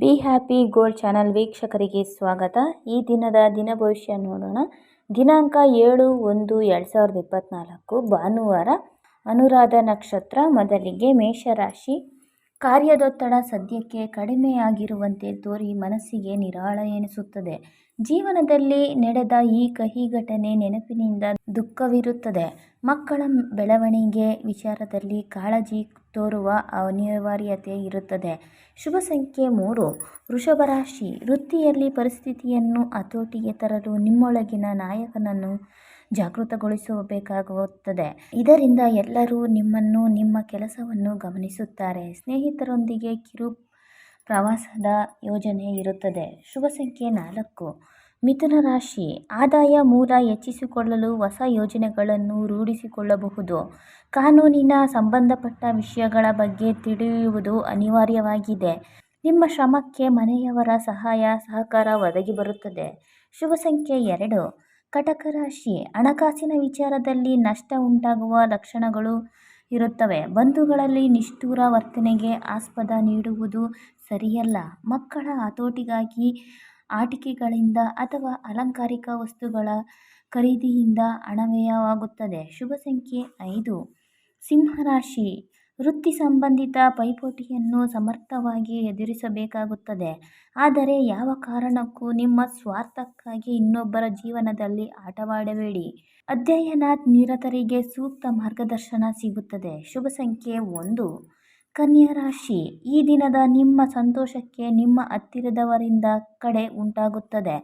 Be happy gold channel ವೀಕ್ಷಕರಿಗೆ ಸ್ವಾಗತ. ಈ ದಿನದ ದಿನ ಭವಿಷ್ಯ ನೋಡೋಣ. ದಿನಾಂಕ ಏಳು ಒಂದು ಎರಡು ಸಾವಿರದ ಇಪ್ಪತ್ತ್ನಾಲ್ಕು ಭಾನುವಾರ ಅನುರಾಧ ನಕ್ಷತ್ರ ಮೊದಲಿಗೆ ಮೇಷರಾಶಿ. ಕಾರ್ಯದೊತ್ತಡ ಸದ್ಯಕ್ಕೆ ಕಡಿಮೆಯಾಗಿರುವಂತೆ ತೋರಿ ಮನಸ್ಸಿಗೆ ನಿರಾಳ ಎನಿಸುತ್ತದೆ. ಜೀವನದಲ್ಲಿ ನಡೆದ ಈ ಕಹಿ ಘಟನೆ ನೆನಪಿನಿಂದ ದುಃಖವಿರುತ್ತದೆ. ಮಕ್ಕಳ ಬೆಳವಣಿಗೆ ವಿಚಾರದಲ್ಲಿ ಕಾಳಜಿ ತೋರುವ ಅನಿವಾರ್ಯತೆ ಇರುತ್ತದೆ. ಶುಭ ಸಂಖ್ಯೆ ಮೂರು. ವೃಷಭ ರಾಶಿ. ವೃತ್ತಿಯಲ್ಲಿ ಪರಿಸ್ಥಿತಿಯನ್ನು ಹತೋಟಿಗೆ ತರಲು ನಿಮ್ಮೊಳಗಿನ ನಾಯಕನನ್ನು ಜಾಗೃತಗೊಳಿಸಬೇಕಾಗುತ್ತದೆ. ಇದರಿಂದ ಎಲ್ಲರೂ ನಿಮ್ಮನ್ನು, ನಿಮ್ಮ ಕೆಲಸವನ್ನು ಗಮನಿಸುತ್ತಾರೆ. ಸ್ನೇಹಿತರೊಂದಿಗೆ ಕಿರು ಪ್ರವಾಸದ ಯೋಜನೆ ಇರುತ್ತದೆ. ಶುಭ ಸಂಖ್ಯೆ ನಾಲ್ಕು. ಮಿಥುನ ರಾಶಿ. ಆದಾಯ ಮೂಲ ಹೆಚ್ಚಿಸಿಕೊಳ್ಳಲು ಹೊಸ ಯೋಜನೆಗಳನ್ನು ರೂಢಿಸಿಕೊಳ್ಳಬಹುದು. ಕಾನೂನಿನ ಸಂಬಂಧಪಟ್ಟ ವಿಷಯಗಳ ಬಗ್ಗೆ ತಿಳಿಯುವುದು ಅನಿವಾರ್ಯವಾಗಿದೆ. ನಿಮ್ಮ ಶ್ರಮಕ್ಕೆ ಮನೆಯವರ ಸಹಾಯ, ಸಹಕಾರ ಒದಗಿ ಬರುತ್ತದೆ. ಶುಭ ಸಂಖ್ಯೆ ಎರಡು. ಕಟಕ ರಾಶಿ. ಹಣಕಾಸಿನ ವಿಚಾರದಲ್ಲಿ ನಷ್ಟ ಉಂಟಾಗುವ ಲಕ್ಷಣಗಳು ಇರುತ್ತವೆ. ಬಂಧುಗಳಲ್ಲಿ ನಿಷ್ಠೂರ ವರ್ತನೆಗೆ ಆಸ್ಪದ ನೀಡುವುದು ಸರಿಯಲ್ಲ. ಮಕ್ಕಳ ಹತೋಟಿಗಾಗಿ ಆಟಿಕೆಗಳಿಂದ ಅಥವಾ ಅಲಂಕಾರಿಕ ವಸ್ತುಗಳ ಖರೀದಿಯಿಂದ ಅಣವ್ಯಯವಾಗುತ್ತದೆ ಶುಭ ಸಂಖ್ಯೆ ಐದು. ಸಿಂಹರಾಶಿ. ವೃತ್ತಿ ಸಂಬಂಧಿತ ಪೈಪೋಟಿಯನ್ನು ಸಮರ್ಥವಾಗಿ ಎದುರಿಸಬೇಕಾಗುತ್ತದೆ. ಆದರೆ ಯಾವ ಕಾರಣಕ್ಕೂ ನಿಮ್ಮ ಸ್ವಾರ್ಥಕ್ಕಾಗಿ ಇನ್ನೊಬ್ಬರ ಜೀವನದಲ್ಲಿ ಆಟವಾಡಬೇಡಿ. ಅಧ್ಯಯನ ನಿರತರಿಗೆ ಸೂಕ್ತ ಮಾರ್ಗದರ್ಶನ ಸಿಗುತ್ತದೆ. ಶುಭ ಸಂಖ್ಯೆ ಒಂದು. ಕನ್ಯಾ ರಾಶಿ ಈ ದಿನದ ನಿಮ್ಮ ಸಂತೋಷಕ್ಕೆ ನಿಮ್ಮ ಹತ್ತಿರದವರಿಂದ ಕಡೆ ಉಂಟಾಗುತ್ತದೆ.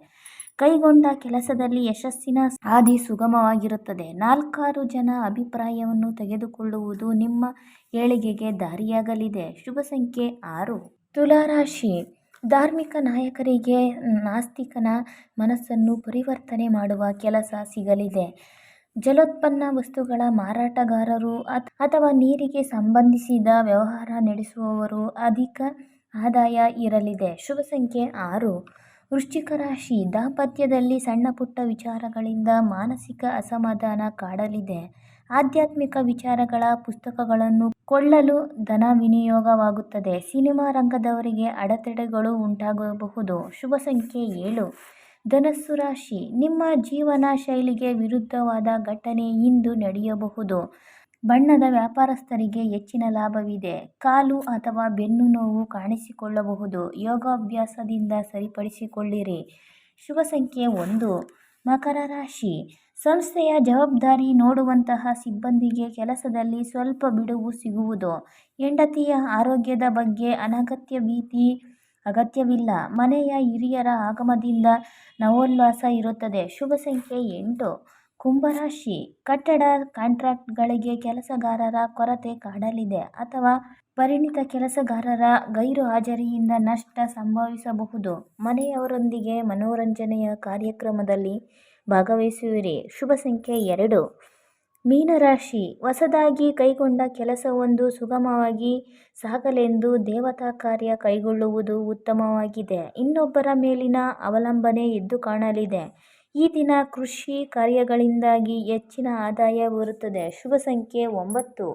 ಕೈಗೊಂಡ ಕೆಲಸದಲ್ಲಿ ಯಶಸ್ಸಿನ ಹಾದಿ ಸುಗಮವಾಗಿರುತ್ತದೆ. ನಾಲ್ಕಾರು ಜನ ಅಭಿಪ್ರಾಯವನ್ನು ತೆಗೆದುಕೊಳ್ಳುವುದು ನಿಮ್ಮ ಏಳಿಗೆಗೆ ದಾರಿಯಾಗಲಿದೆ. ಶುಭ ಸಂಖ್ಯೆ ಆರು. ತುಲಾರಾಶಿ ಧಾರ್ಮಿಕ ನಾಯಕರಿಗೆ ನಾಸ್ತಿಕನ ಮನಸ್ಸನ್ನು ಪರಿವರ್ತನೆ ಮಾಡುವ ಕೆಲಸ ಸಿಗಲಿದೆ. ಜಲೋತ್ಪನ್ನ ವಸ್ತುಗಳ ಮಾರಾಟಗಾರರು ಅಥವಾ ನೀರಿಗೆ ಸಂಬಂಧಿಸಿದ ವ್ಯವಹಾರ ನಡೆಸುವವರು ಅಧಿಕ ಆದಾಯ ಇರಲಿದೆ. ಶುಭ ಸಂಖ್ಯೆ ಆರು. ವೃಶ್ಚಿಕ ರಾಶಿ ದಾಂಪತ್ಯದಲ್ಲಿ ಸಣ್ಣ ಪುಟ್ಟ ವಿಚಾರಗಳಿಂದ ಮಾನಸಿಕ ಅಸಮಾಧಾನ ಕಾಡಲಿದೆ. ಆಧ್ಯಾತ್ಮಿಕ ವಿಚಾರಗಳ ಪುಸ್ತಕಗಳನ್ನು ಕೊಳ್ಳಲು ಧನ ವಿನಿಯೋಗವಾಗುತ್ತದೆ. ಸಿನಿಮಾ ರಂಗದವರಿಗೆ ಅಡೆತಡೆಗಳು ಉಂಟಾಗಬಹುದು. ಶುಭ ಸಂಖ್ಯೆ ಏಳು. ಧನಸ್ಸು ರಾಶಿ. ನಿಮ್ಮ ಜೀವನ ಶೈಲಿಗೆ ವಿರುದ್ಧವಾದ ಘಟನೆ ಇಂದು ನಡೆಯಬಹುದು. ಬಣ್ಣದ ವ್ಯಾಪಾರಸ್ಥರಿಗೆ ಹೆಚ್ಚಿನ ಲಾಭವಿದೆ. ಕಾಲು ಅಥವಾ ಬೆನ್ನು ನೋವು ಕಾಣಿಸಿಕೊಳ್ಳಬಹುದು. ಯೋಗಾಭ್ಯಾಸದಿಂದ ಸರಿಪಡಿಸಿಕೊಳ್ಳಿರಿ. ಶುಭ ಸಂಖ್ಯೆ ಒಂದು. ಮಕರ ರಾಶಿ. ಸಂಸ್ಥೆಯ ಜವಾಬ್ದಾರಿ ನೋಡುವಂತಹ ಸಿಬ್ಬಂದಿಗೆ ಕೆಲಸದಲ್ಲಿ ಸ್ವಲ್ಪ ಬಿಡುವು ಸಿಗುವುದು. ಹೆಂಡತಿಯ ಆರೋಗ್ಯದ ಬಗ್ಗೆ ಅನಗತ್ಯ ಭೀತಿ ಅಗತ್ಯವಿಲ್ಲ. ಮನೆಯ ಹಿರಿಯರ ಆಗಮದಿಂದ ನವೋಲ್ಲಾಸ ಇರುತ್ತದೆ. ಶುಭ ಸಂಖ್ಯೆ ಎಂಟು. ಕುಂಭರಾಶಿ. ಕಟ್ಟಡ ಕಾಂಟ್ರಾಕ್ಟ್ಗಳಿಗೆ ಕೆಲಸಗಾರರ ಕೊರತೆ ಕಾಡಲಿದೆ ಅಥವಾ ಪರಿಣಿತ ಕೆಲಸಗಾರರ ಗೈರು ಹಾಜರಿಯಿಂದ ನಷ್ಟ ಸಂಭವಿಸಬಹುದು. ಮನೆಯವರೊಂದಿಗೆ ಮನೋರಂಜನೆಯ ಕಾರ್ಯಕ್ರಮದಲ್ಲಿ ಭಾಗವಹಿಸುವಿರಿ. ಶುಭ ಸಂಖ್ಯೆ ಎರಡು. ಮೀನರಾಶಿ ಹೊಸದಾಗಿ ಕೈಗೊಂಡ ಕೆಲಸವೊಂದು ಸುಗಮವಾಗಿ ಸಾಗಲೆಂದು ದೇವತಾ ಕಾರ್ಯ ಕೈಗೊಳ್ಳುವುದು ಉತ್ತಮವಾಗಿದೆ. ಇನ್ನೊಬ್ಬರ ಮೇಲಿನ ಅವಲಂಬನೆ ಎದ್ದು ಕಾಣಲಿದೆ. ಈ ದಿನ ಕೃಷಿ ಕಾರ್ಯಗಳಿಂದಾಗಿ ಹೆಚ್ಚಿನ ಆದಾಯ ಬರುತ್ತದೆ. ಶುಭ ಸಂಖ್ಯೆ ಒಂಬತ್ತು.